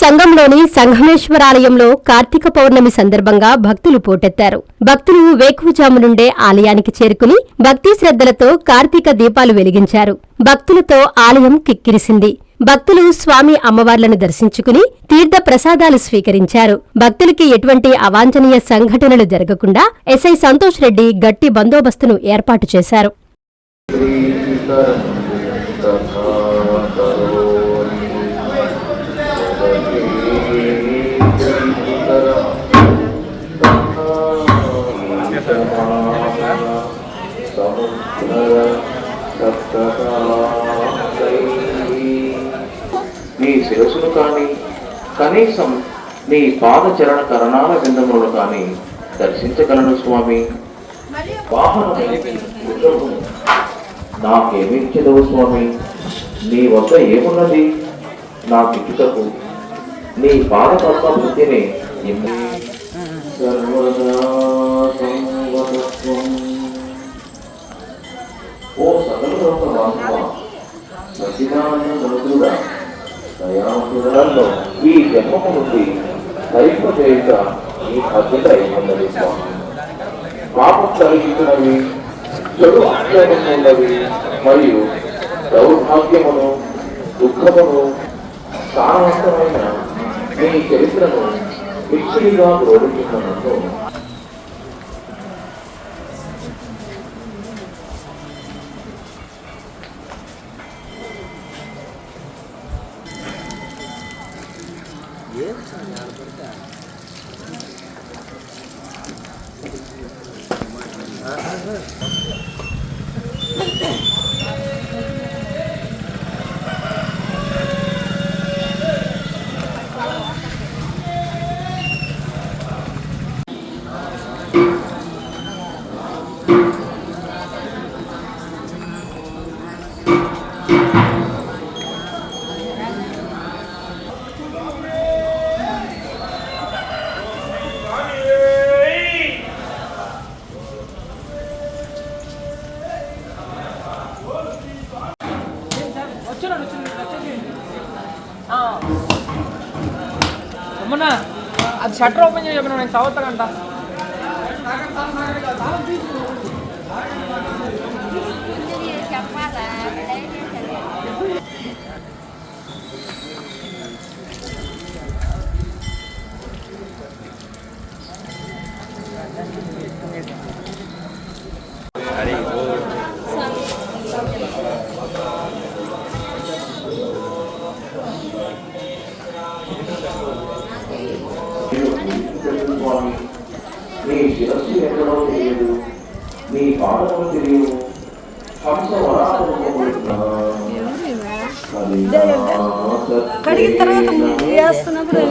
సంఘంలోని సంఘమేశ్వరాలయంలో కార్తీక పౌర్ణమి సందర్భంగా భక్తులు పోటెత్తారు. భక్తులు వేకువజాము నుండే ఆలయానికి చేరుకుని భక్తి శ్రద్ధలతో కార్తీక దీపాలు వెలిగించారు. భక్తులతో ఆలయం కిక్కిరిసింది. భక్తులు స్వామి అమ్మవార్లను దర్శించుకుని తీర్థ ప్రసాదాలు స్వీకరించారు. భక్తులకి ఎటువంటి అవాంఛనీయ సంఘటనలు జరగకుండా ఎస్ఐ సంతోష్ రెడ్డి గట్టి బందోబస్తును ఏర్పాటు చేశారు. నీ శిరస్సును కానీ కనీసం నీ పాద చరణ కరణాల బిందములు కానీ దర్శించగలను స్వామి. వాహనము వృషభము నాకేమి స్వామి. నీ వద్ద ఏమున్నది? నా కిటుకకు నీ పాద బుద్ధిని ఇమ్ము. సర్వదా ఓ సకల లోక వాసువా, సచిదానంద ఈ జన్మము నుండి ధరింపజేయుట ఈ బాధ్యత అయినది పాపం కలిగించినవి చెడు ఆక్షేపమున్నవి మరియు దౌర్భాగ్యమును దుఃఖమును సారవంతమైన మీ చరిత్రను మిక్కిలిగా ప్రోడించినందుకు ఏం సార్? ఆడపడితే ఆడ అమ్మన్నా అది షట్టర్ ఓపెన్ చేయ చెప్పిన నేను చదువుతానంట. నీ శిరస్సు ఎక్కడో తెలియదు. నీ పాదము తెలియదు. కడిగిన తర్వాత వేస్తున్నప్పుడు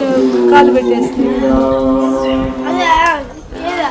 కాలు పెట్టేస్తుంది అది ఇక్కడ ఆడ దొరుకుతుంది ఇప్పుడు